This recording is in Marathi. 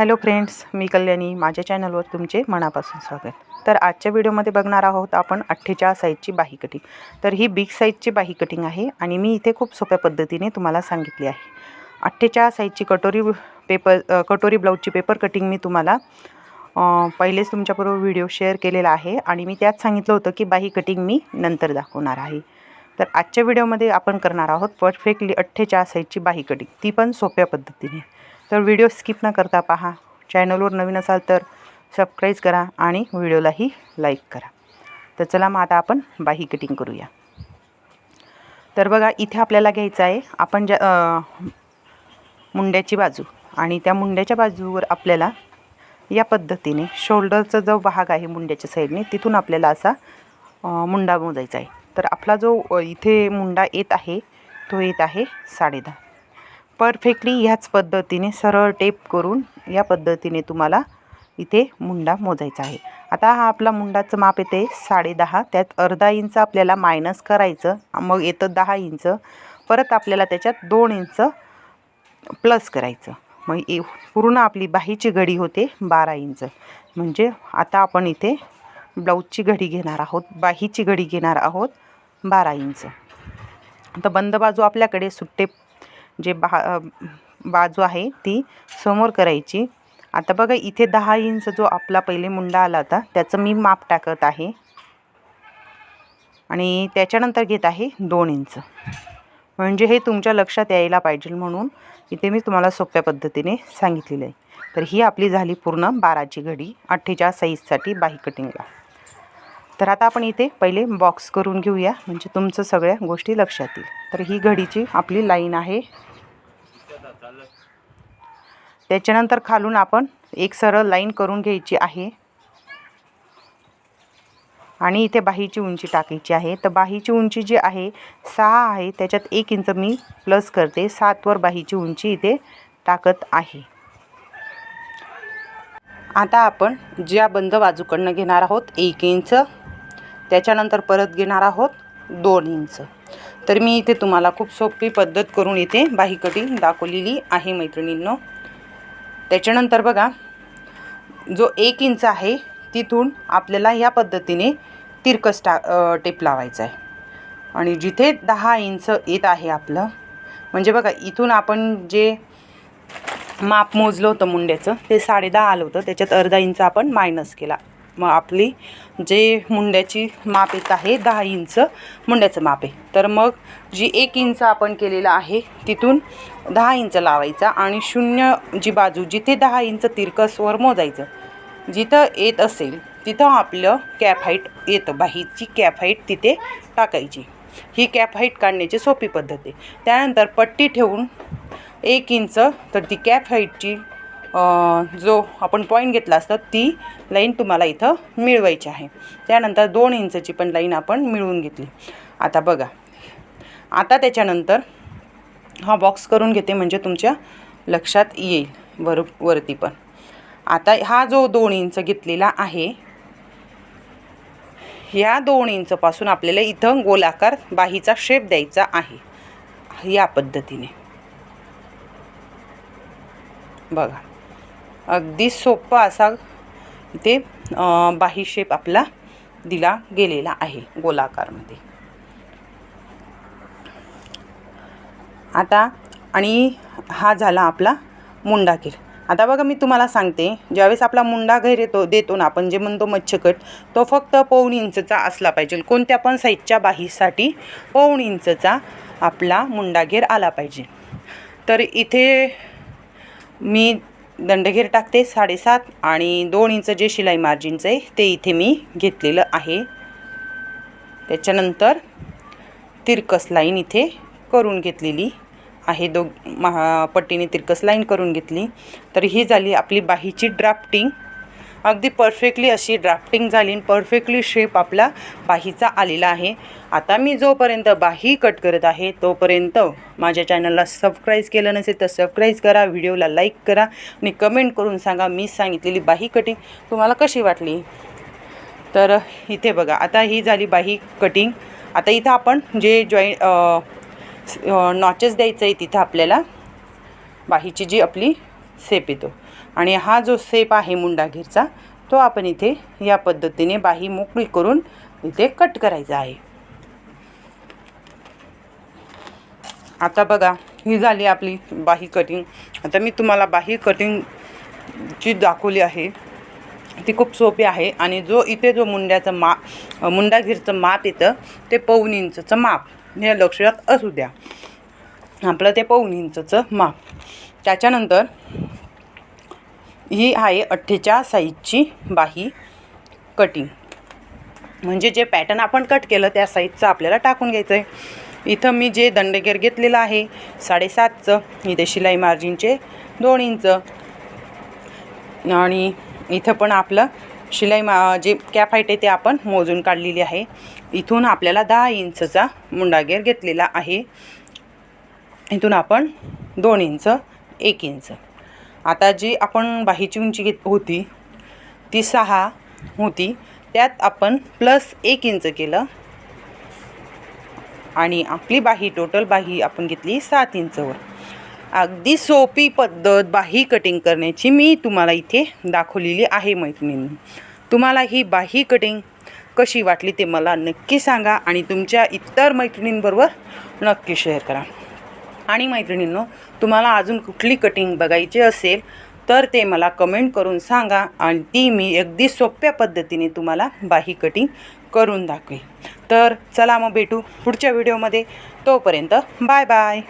हॅलो फ्रेंड्स मी कल्याणी. माझ्या चॅनलवर तुमचे मनापासून स्वागत. तर आजच्या व्हिडिओमध्ये बघणार आहोत आपण अठ्ठेचाळीस साईजची बाही कटिंग तर ही बिग साईजची बाही कटिंग आहे आणि मी इथे खूप सोप्या पद्धतीने तुम्हाला सांगितली आहे. अठ्ठेचाळ साईजची कटोरी पेपर कटोरी ब्लाऊजची पेपर कटिंग मी तुम्हाला पहिलेच तुमच्याबरोबर व्हिडिओ शेअर केलेला आहे आणि मी त्यात सांगितलं होतं की बाही कटिंग मी नंतर दाखवणार आहे. तर आजच्या व्हिडिओमध्ये आपण करणार आहोत परफेक्टली अठ्ठेचाळीस साईजची बाही कटिंग ती पण सोप्या पद्धतीने. तर व्हिडिओ स्किप न करता पहा. चॅनलवर नवीन असाल तर सबस्क्राईब करा आणि व्हिडिओलाही लाईक करा. तर चला मग आता आपण बाही कटिंग करूया. तर बघा इथे आपल्याला घ्यायचं आहे. आपण ज्या मुंड्याची बाजू आणि त्या मुंड्याच्या बाजूवर आपल्याला या पद्धतीने शोल्डरचा जो भाग आहे मुंड्याच्या साईडने तिथून आपल्याला असा मुंडा मोजायचा आहे. तर आपला जो इथे मुंडा येत आहे तो येत आहे साडेदहा. परफेक्टली ह्याच पद्धतीने सरळ टेप करून या पद्धतीने तुम्हाला इथे मुंडा मोजायचा आहे. आता हा आपला मुंडाचं माप येते साडेदहा त्यात अर्धा इंच आपल्याला मायनस करायचं मग येतं दहा इंच. परत आपल्याला त्याच्यात दोन इंच प्लस करायचं. मग ए पूर्ण आपली बाहीची घडी होते बारा इंच. म्हणजे आता आपण इथे ब्लाऊजची घडी घेणार आहोत बाहीची घडी घेणार आहोत बारा इंच. आता बंद बाजू आपल्याकडे सुट्टे जे बा बाजू आहे ती समोर करायची. आता बघा इथे दहा इंच जो आपला पहिले मुंडा आला होता त्याचं मी माप टाकत आहे. आणि त्याच्यानंतर घेत आहे दोन इंच. म्हणजे हे तुमच्या लक्षात यायला पाहिजे म्हणून इथे मी तुम्हाला सोप्या पद्धतीने सांगितलेलं आहे. तर ही आपली झाली पूर्ण बाराची घडी अठ्ठेच्या साईजसाठी बाही कटिंगला. तर आता आपण इथे पहिले बॉक्स करून घेऊया म्हणजे तुमचं सगळ्या गोष्टी लक्षात येईल. तर ही घडीची आपली लाईन आहे. त्याच्यानंतर खालून आपण एक सरळ लाईन करून घ्यायची आहे. आणि इथे बाहीची उंची टाकायची आहे. तर बाहीची उंची जी आहे सहा आहे. त्याच्यात एक इंच मी प्लस करते. सातवर बाहीची उंची इथे टाकत आहे. आता आपण ज्या बंद बाजूकडनं घेणार आहोत एक इंच. त्याच्यानंतर परत घेणार आहोत दोन इंच. तर मी इथे तुम्हाला खूप सोपी पद्धत करून इथे बाही कटिंग दाखवलेली आहे मैत्रिणींनो. त्याच्यानंतर बघा जो एक इंच आहे तिथून आपल्याला ह्या पद्धतीने तिरकस टा टेप लावायचा आहे. आणि जिथे दहा इंच येत आहे आपलं म्हणजे बघा इथून आपण जे माप मोजलं होतं मुंड्याचं ते साडेदहा आलं होतं त्याच्यात अर्धा इंच आपण मायनस केला. मग आपली जे मुंड्याची माप येत आहे दहा इंच मुंड्याचं माप आहे. तर मग जी एक इंच आपण केलेलं आहे तिथून दहा इंच लावायचा आणि शून्य जी बाजू जिथे दहा इंच तिरकसवर मोजायचं जिथं येत असेल तिथं आपलं कॅप हाईट येतं. बाहीची कॅप हाईट तिथे टाकायची. ही कॅप हाईट काढण्याची सोपी पद्धत आहे. त्यानंतर पट्टी ठेवून एक इंच तर ती कॅप हाईटची जो आपण पॉईंट घेतला असता ती लाईन तुम्हाला इथं मिळवायची आहे. त्यानंतर दोन इंचची पण लाईन आपण मिळवून घेतली. आता बघा. आता त्याच्यानंतर हा बॉक्स करून घेते म्हणजे तुमच्या लक्षात येईल. वर वरती पण. आता हा जो दोन इंच घेतलेला आहे या दोन इंचपासून आपल्याला इथं गोलाकार बाहीचा शेप द्यायचा आहे. या पद्धतीने. बघा. अगदी सोपा असा इथे बाही शेप आपला दिला गेलेला आहे गोलाकारमध्ये. आता आणि हा झाला आपला मुंडा आता बघा मी तुम्हाला सांगते ज्यावेळेस आपला मुंडा घेर येतो देतो ना आपण जे म्हणतो मच्छकट तो फक्त पौण इंचचा असला पाहिजे. कोणत्या पण साईजच्या बाहीसाठी पौण इंचचा आपला मुंडा घेर आला पाहिजे. तर इथे मी दंडघेर टाकते साडेसात आणि दोन इंच जे शिलाई मार्जिनचं आहे ते इथे मी घेतलेलं आहे. त्याच्यानंतर तिरकस लाईन इथे करून घेतलेली आहे. दो महा पट्टीने तिरकस लाईन करून घेतली. तर ही झाली आपली बाहीची ड्राफ्टिंग अगदी परफेक्टली अशी ड्राफ्टिंग झाली आणि परफेक्टली शेप आपला बाहीचा आलेला आहे. आता मी जोपर्यंत बाही कट करत आहे तोपर्यंत माझ्या चॅनलला सबस्क्राईब केलं नसेल तर सबस्क्राईब करा व्हिडिओला लाईक करा आणि कमेंट करून सांगा मी सांगितलेली बाही कटिंग तुम्हाला कशी वाटली? तर इथे बघा आता ही झाली बाही कटिंग आता इथं आपण जे जॉईंट नॉचेस द्यायचं आहे तिथं आपल्याला बाहीची जी आपली सेप येतो. आणि हा जो सेप आहे मुंडागीरचा तो आपण इथे या पद्धतीने बाही मोकळी करून इथे कट करायचा आहे. आता बघा ही झाली आपली बाही कटिंग आता मी तुम्हाला बाही कटिंग जी दाखवली आहे. ती खूप सोपी आहे आणि जो इथे जो मुंड्याचं मा मुंडाघिरचं माप येतं ते पौन इंचचं माप. हे लक्षात असू द्या. आपलं ते पौन इंचचं माप. त्याच्यानंतर ही आहे अठ्ठेच्या साईजची बाही कटिंग म्हणजे जे पॅटर्न आपण कट केलं त्या साईजचं आपल्याला टाकून घ्यायचं आहे इथं मी जे दंडगेर घेतलेलं आहे साडेसातचं इथे शिलाई मार्जिनचे दोन इंच आणि इथं पण आपलं शिलाई मा जे कॅप हाईट आहे ते आपण मोजून काढलेली आहे. इथून आपल्याला दहा इंचचा मुंडागेर घेतलेला आहे. इथून आपण दोन इंच एक इंच. आता जी आपण बाहीची उंची घेत होती ती सहा होती. त्यात आपण प्लस एक इंच केलं. आणि आपली बाही टोटल बाही आपण घेतली सात इंचवर. अगदी सोपी पद्धत बाही कटिंग करण्याची मी तुम्हाला इथे दाखवलेली आहे मैत्रिणींनी. तुम्हाला ही बाही कटिंग कशी वाटली ते मला नक्की सांगा आणि तुमच्या इतर मैत्रिणींबरोबर नक्की शेअर करा. आणि मैत्रिणींनो तुम्हाला अजून कुठली कटिंग बघायची असेल तर ते मला कमेंट करून सांगा आणि ती मी अगदी सोप्या पद्धतीने तुम्हाला बाही कटिंग करून दाखवेल तर चला मग भेटू पुढच्या व्हिडिओमध्ये तोपर्यंत बाय बाय